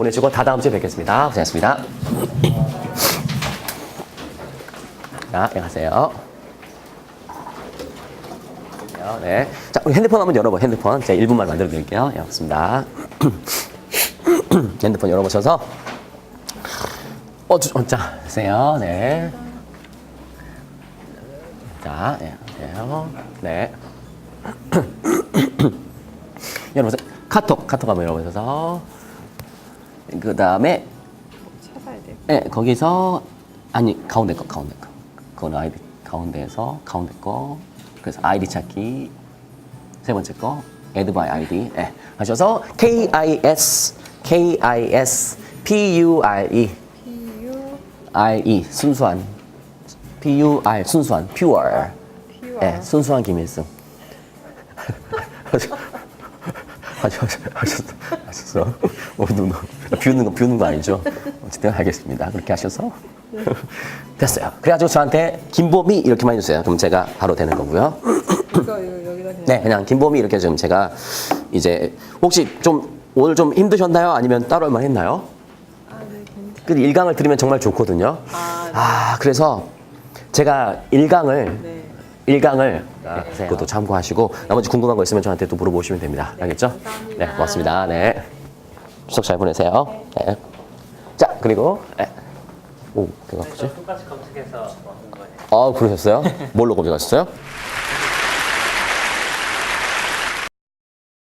보내시고 다 다음 주에 뵙겠습니다. 고생하셨습니다. 자, 안녕하세요. 네. 자, 우리 핸드폰 한번 열어봐. 핸드폰. 제가 1분만 만들어 드릴게요. 예, 맞습니다. 핸드폰 열어보셔서. 어, 주, 어, 자, 보세요. 네. 자, 네, 안녕하세요. 네. 열어보세요. 카톡, 카톡 한번 열어보셔서. 그 다음에, 찾아야 돼. 네, 거기서, 아니, 가운데 거, 가운데 거. 그건 아이디, 가운데에서, 가운데 거. 그래서 아이디 찾기. 세 번째 거, add by ID. 네, 하셔서, KIS, KIS, PURE, PU RE, 순수한. PUR, 순수한, pure. PU 네, 순수한 김일승. 하셨어. 하셨어. 어, 눈, 비우는 거, 비우는 거 아니죠? 어쨌든 알겠습니다. 그렇게 하셔서. 됐어요. 그래가지고 저한테 김보미 이렇게만 해주세요. 그럼 제가 바로 되는 거고요. 이거 이거 여기다 그냥 네, 그냥 김보미 이렇게 좀 제가 이제 혹시 좀 오늘 좀 힘드셨나요? 아니면 따로 할만 했나요? 아 네 괜찮. 그 일강을 들으면 정말 좋거든요. 아, 네. 아, 그래서 제가 일강을 네. 일강을 그것도 참고하시고 나머지 궁금한 거 있으면 저한테 또 물어보시면 됩니다. 알겠죠? 감사합니다. 네, 고맙습니다. 네. 추석 잘 보내세요. 네. 자, 그리고 네. 오, 그거 뭐지? 똑같이 검색해서 먹은 거예요. 아, 그러셨어요? 뭘로 검색하셨어요?